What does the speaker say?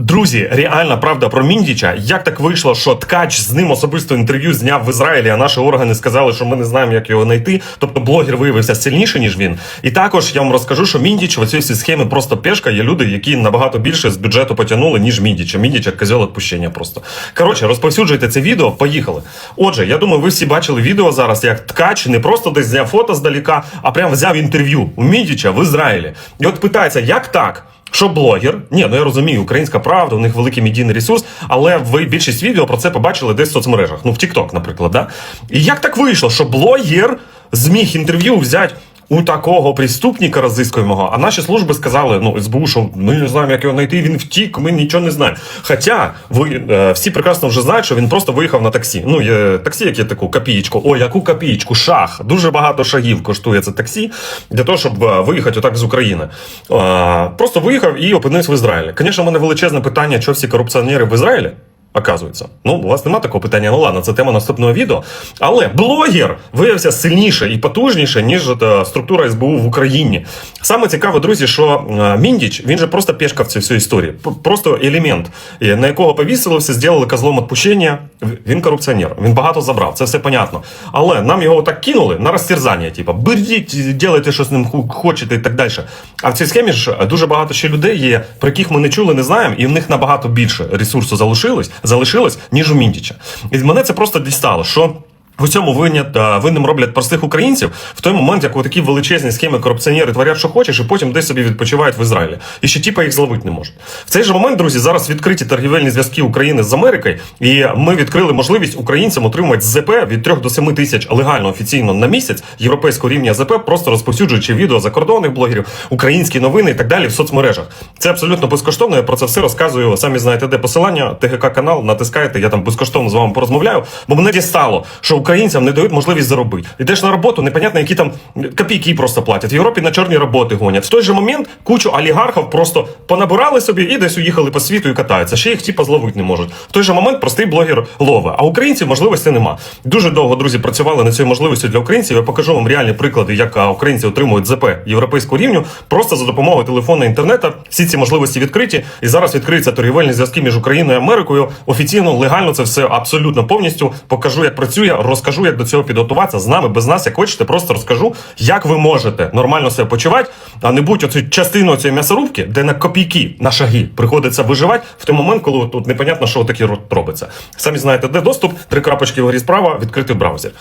Друзі, реальна правда про Міндіча. Як так вийшло, що ткач з ним особисто інтерв'ю зняв в Ізраїлі, а наші органи сказали, що ми не знаємо, як його знайти. Тобто блогер виявився сильніше, ніж він. І також я вам розкажу, що Міндіч в цій схемі просто пешка. Є люди, які набагато більше з бюджету потягнули, ніж Міндіча. Міндіч як козьол відпущення просто. Коротше, розповсюджуйте це відео. Поїхали. Отже, я думаю, ви всі бачили відео зараз, як ткач не просто десь зняв фото здаліка, а прям взяв інтерв'ю у Міндіча в Ізраїлі. І от питається, як так? Що блогер? Ні, ну я розумію, українська правда, у них великий медійний ресурс, але ви більшість відео про це побачили десь в соцмережах. Ну, в TikTok, наприклад, да? І як так вийшло, що блогер зміг інтерв'ю взяти у такого преступника розыскуємого, а наші служби сказали, ну, СБУ, що ми не знаємо, як його знайти, він втік, ми нічого не знаємо. Хоча ви е, всі прекрасно вже знають, що він просто виїхав на таксі. Ну, є таксі, яке таку копієчку. О, яку копієчку, шах. Дуже багато шагів коштує це таксі для того, щоб е, виїхати отак з України. Е, Просто виїхав і опинився в Ізраїлі. Звісно, мене величезне питання, що всі корупціонери в Ізраїлі. Оказується, ну у вас немає такого питання. Ну ладно, це тема наступного відео. Але блогер виявився сильніше і потужніше, ніж е, структура СБУ в Україні. Саме цікаве, друзі, що е, Міндіч він же просто пешка в цій всій історії. Просто елемент, е, на якого повісили, все зробили козлом відпущення. Він корупціонер, він багато забрав, це все понятно. Але нам його так кинули на розтерзання, типу, беріть, ділайте, що з ним хочете і так далі. А в цій схемі ж дуже багато ще людей є, про яких ми не чули, не знаємо, і в них набагато більше ресурсу залишилось, залишилось, ніж у Міндіча. І мене це просто дістало, що. В цьому винят, винним роблять простих українців в той момент, як у такі величезні схеми корупціонери творять, що хочеш, і потім десь собі відпочивають в Ізраїлі. І ще тіпа їх зловити не можуть. В цей же момент, друзі, зараз відкриті торгівельні зв'язки України з Америкою, і ми відкрили можливість українцям отримувати ЗП від 3 до 7 тисяч легально офіційно на місяць європейського рівня ЗП, просто розповсюджуючи відео закордонних блогерів, українські новини і так далі в соцмережах. Це абсолютно безкоштовно. Я про це все розказую. Самі знаєте, де посилання, ТГК канал, натискаєте, я там безкоштовно з вами порозмовляю. Бо мене дістало, що українцям не дають можливість заробити. Йдеш на роботу, непонятно, які там копійки просто платять. В Європі на чорні роботи гонять. В той же момент кучу олігархів просто понабирали собі і десь уїхали по світу і катаються. Ще їх типа зловити не можуть. В той же момент простий блогер лове. А українців можливості нема. Дуже довго друзі працювали над цією можливістю для українців. Я покажу вам реальні приклади, як українці отримують ЗП європейського рівню, просто за допомогою телефону інтернету. Всі ці можливості відкриті. І зараз відкриються торгівельні зв'язки між Україною і Америкою. Офіційно, легально це все абсолютно повністю. Покажу, як працює, розкажу, як до цього підготуватися з нами, без нас, як хочете, просто розкажу, як ви можете нормально себе почувати, а не будь оцю частину цієї м'ясорубки, де на копійки, на шаги приходиться виживати в той момент, коли тут непонятно, що таке робиться. Самі знаєте, де доступ, три крапочки вгорі справа, відкритий браузер.